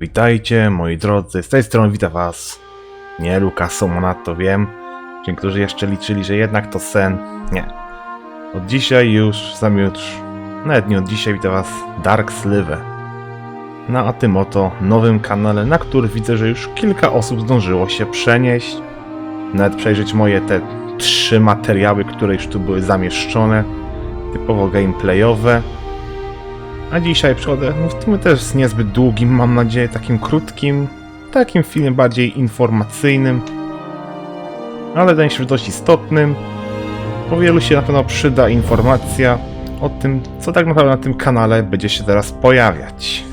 Witajcie moi drodzy, z tej strony witam was. Nie Lukaso Monato, wiem. Ci, którzy jeszcze liczyli, że jednak to sen. Nie. Od dzisiaj już, zamiutrz, nawet nie od dzisiaj witam was Dark Slive. Na tym oto nowym kanale, na który widzę, że już kilka osób zdążyło się przenieść. Nawet przejrzeć moje te trzy materiały, które już tu były zamieszczone. Typowo gameplayowe. A dzisiaj przychodzę, no w tym też z niezbyt długim, mam nadzieję, takim krótkim, takim filmem bardziej informacyjnym, ale wydaje mi się, dość istotnym. Po wielu się na pewno przyda informacja o tym, co tak naprawdę na tym kanale będzie się teraz pojawiać.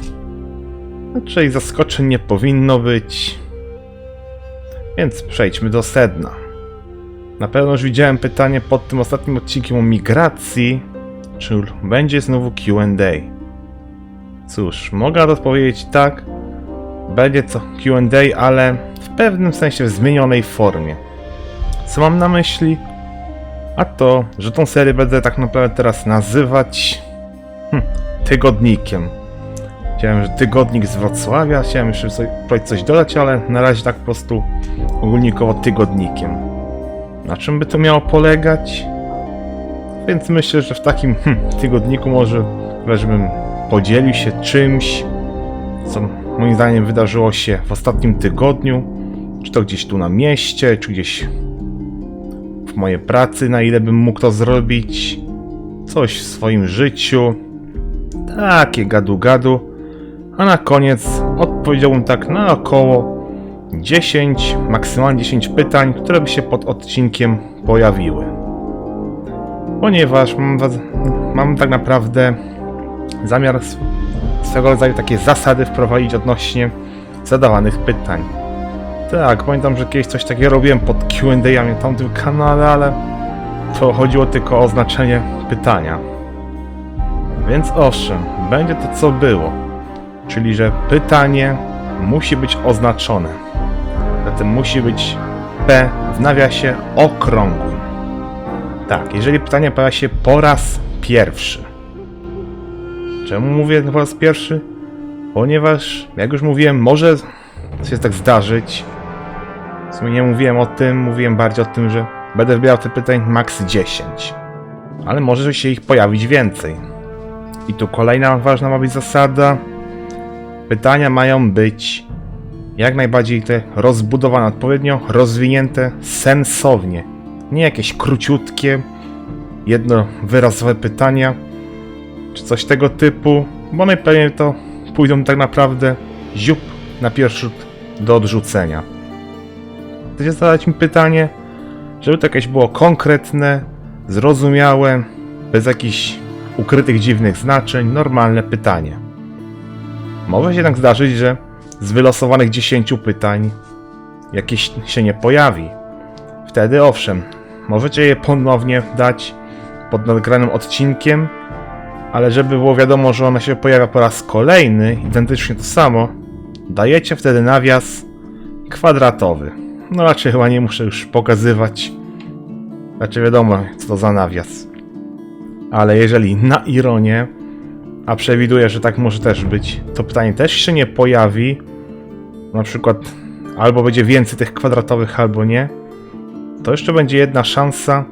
Raczej zaskoczeń nie powinno być, więc przejdźmy do sedna. Na pewno już widziałem pytanie pod tym ostatnim odcinkiem o migracji, czy będzie znowu Q&A. Cóż, mogę odpowiedzieć tak. Będzie to QA, ale w pewnym sensie w zmienionej formie. Co mam na myśli? A to, że tą serię będę tak naprawdę teraz nazywać hm, tygodnikiem. Chciałem, że tygodnik z Wrocławia, chciałem jeszcze coś, coś dodać, ale na razie tak po prostu ogólnikowo tygodnikiem. Na czym by to miało polegać? Więc myślę, że w takim hm, tygodniku może weźmę podzielił się czymś, co moim zdaniem wydarzyło się w ostatnim tygodniu, czy to gdzieś tu na mieście, czy gdzieś w mojej pracy, na ile bym mógł to zrobić, coś w swoim życiu, takie gadu-gadu, a na koniec odpowiedziałbym tak na około 10, maksymalnie 10 pytań, które by się pod odcinkiem pojawiły. Ponieważ mam, mam tak naprawdę zamiar sw- swego rodzaju takie zasady wprowadzić odnośnie zadawanych pytań. Tak, pamiętam, że kiedyś coś takiego robiłem pod Q&A na tamtym kanale, ale to chodziło tylko o znaczenie pytania. Więc owszem, będzie to co było. Czyli, że pytanie musi być oznaczone. Zatem musi być P w nawiasie okrągłym. Tak, jeżeli pytanie pojawia się po raz pierwszy. Czemu mówię po raz pierwszy? Ponieważ, jak już mówiłem, może się tak zdarzyć. W sumie nie mówiłem o tym, mówiłem bardziej o tym, że będę wybierał te pytań max 10. Ale może się ich pojawić więcej. I tu kolejna ważna ma być zasada. Pytania mają być jak najbardziej te rozbudowane, odpowiednio rozwinięte sensownie. Nie jakieś króciutkie, jednowyrazowe pytania, czy coś tego typu, bo najpewniej to pójdą tak naprawdę ziup na pierwszy rzut do odrzucenia. Chcecie zadać mi pytanie, żeby to jakieś było konkretne, zrozumiałe, bez jakichś ukrytych dziwnych znaczeń, normalne pytanie. Może się tak zdarzyć, że z wylosowanych 10 pytań jakieś się nie pojawi. Wtedy owszem, możecie je ponownie dać pod nagranym odcinkiem, ale żeby było wiadomo, że ona się pojawia po raz kolejny, identycznie to samo, dajecie wtedy nawias kwadratowy. No raczej chyba nie muszę już pokazywać. Znaczy wiadomo, co to za nawias. Ale jeżeli na ironię, a przewiduję, że tak może też być, to pytanie też się nie pojawi, na przykład albo będzie więcej tych kwadratowych, albo nie, to jeszcze będzie jedna szansa,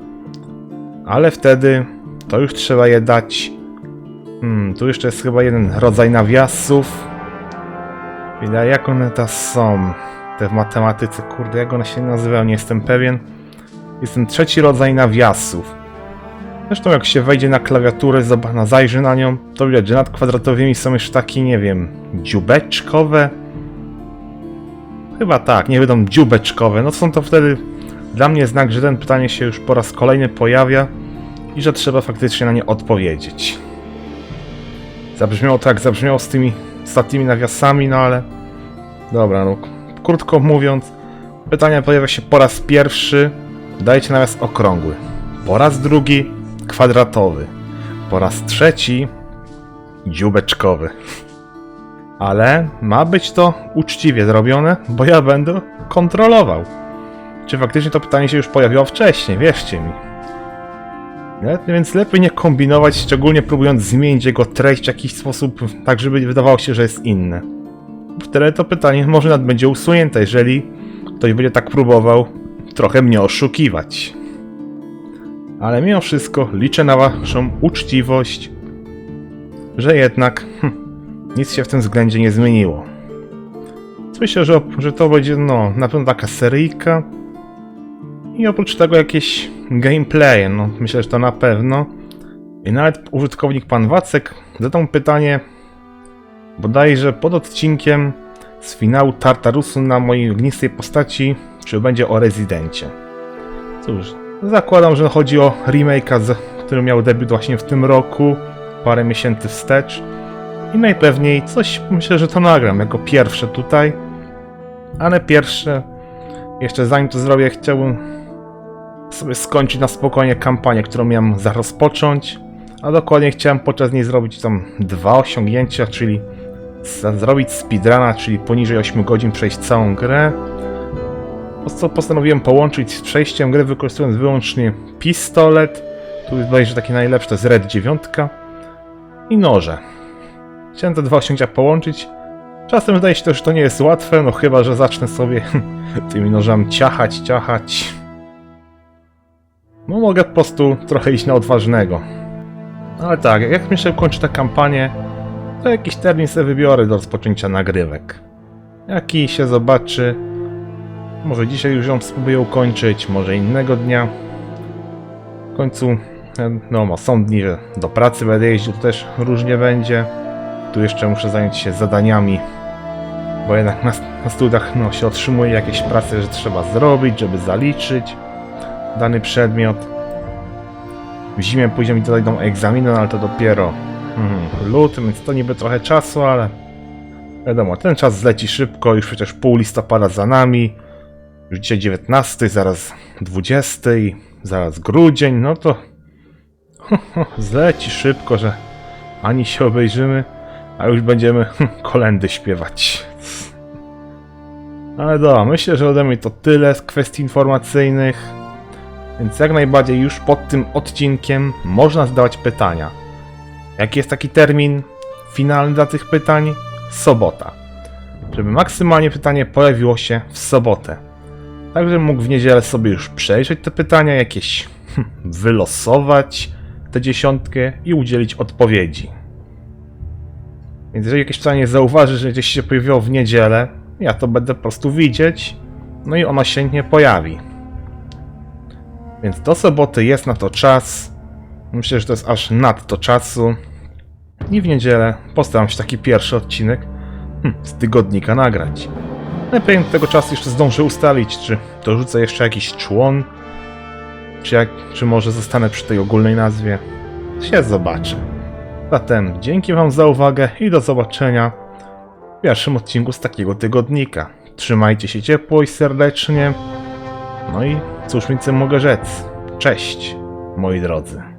ale wtedy to już trzeba je dać Hmm, tu jeszcze jest chyba jeden rodzaj nawiasów. Ile, jak one teraz są? Te w matematyce, kurde, jak one się nazywają, nie jestem pewien. Jest ten trzeci rodzaj nawiasów. Zresztą jak się wejdzie na klawiaturę, zobaczy, zajrzy na nią, to widać, że nad kwadratowymi są już takie, nie wiem, dziubeczkowe. Chyba tak, nie będą dziubeczkowe. No są to wtedy dla mnie znak, że ten pytanie się już po raz kolejny pojawia i że trzeba faktycznie na nie odpowiedzieć. Zabrzmiało tak, zabrzmiało z tymi ostatnimi nawiasami, no ale... Dobra, no krótko mówiąc, pytanie pojawia się po raz pierwszy, dajcie nawias okrągły. Po raz drugi, kwadratowy. Po raz trzeci, dziubeczkowy. Ale ma być to uczciwie zrobione, bo ja będę kontrolował. Czy faktycznie to pytanie się już pojawiło wcześniej, wierzcie mi. Więc lepiej nie kombinować, szczególnie próbując zmienić jego treść w jakiś sposób, tak żeby wydawało się, że jest inne. wtedy to pytanie może nawet będzie usunięte, jeżeli ktoś będzie tak próbował trochę mnie oszukiwać. Ale mimo wszystko liczę na waszą uczciwość, że jednak hm, nic się w tym względzie nie zmieniło. Myślę, że, że to będzie no, na pewno taka seryjka i oprócz tego jakieś gameplaye, no myślę, że to na pewno. I nawet użytkownik pan Wacek zadał pytanie bodajże pod odcinkiem z finału Tartarusu na mojej ognistej postaci, czy będzie o Rezydencie. Cóż, zakładam, że chodzi o remake'a, z- który miał debiut właśnie w tym roku, parę miesięcy wstecz. I najpewniej coś, myślę, że to nagram jako pierwsze tutaj. Ale pierwsze, jeszcze zanim to zrobię, chciałbym sobie skończyć na spokojnie kampanię, którą miałem rozpocząć. A dokładnie chciałem podczas niej zrobić tam dwa osiągnięcia, czyli zrobić speedruna, czyli poniżej 8 godzin przejść całą grę. Co postanowiłem połączyć z przejściem gry wykorzystując wyłącznie pistolet. Tu jest bodajże takie najlepsze, to jest Red 9 i noże. Chciałem te dwa osiągnięcia połączyć. Czasem wydaje się też, że to nie jest łatwe, no chyba, że zacznę sobie tymi nożami ciachać, ciachać. No mogę po prostu trochę iść na odważnego. Ale tak, jak myślę, że kończy tę kampanię, to jakiś termin sobie wybiorę do rozpoczęcia nagrywek. Jaki się zobaczy. Może dzisiaj już ją spróbuję ukończyć, może innego dnia. W końcu, e, no, są dni, że do pracy będę jeździł, też różnie będzie. Tu jeszcze muszę zająć się zadaniami, bo jednak na, na studiach no, się otrzymuje jakieś prace, że trzeba zrobić, żeby zaliczyć dany przedmiot. W zimie później mi dodajdą egzaminy, no ale to dopiero hmm, luty, więc to niby trochę czasu, ale wiadomo, ten czas zleci szybko, już przecież pół listopada za nami, już dzisiaj 19, zaraz 20, zaraz grudzień, no to zleci szybko, że ani się obejrzymy, a już będziemy kolendy śpiewać. Ale dobra, myślę, że ode mnie to tyle z kwestii informacyjnych. Więc jak najbardziej już pod tym odcinkiem można zadawać pytania. Jaki jest taki termin finalny dla tych pytań? Sobota. Żeby maksymalnie pytanie pojawiło się w sobotę. Tak, żebym mógł w niedzielę sobie już przejrzeć te pytania, jakieś hm, wylosować tę dziesiątkę i udzielić odpowiedzi. Więc jeżeli jakieś pytanie zauważy, że gdzieś się pojawiło w niedzielę, ja to będę po prostu widzieć, no i ono się nie pojawi. Więc do soboty jest na to czas. Myślę, że to jest aż nadto czasu. I w niedzielę postaram się taki pierwszy odcinek hm, z tygodnika nagrać. Najpierw do tego czasu jeszcze zdążę ustalić, czy dorzucę jeszcze jakiś człon, czy, jak, czy może zostanę przy tej ogólnej nazwie. Się zobaczę. Zatem dzięki Wam za uwagę i do zobaczenia w pierwszym odcinku z takiego tygodnika. Trzymajcie się ciepło i serdecznie. No i cóż więcej mogę rzec? Cześć, moi drodzy.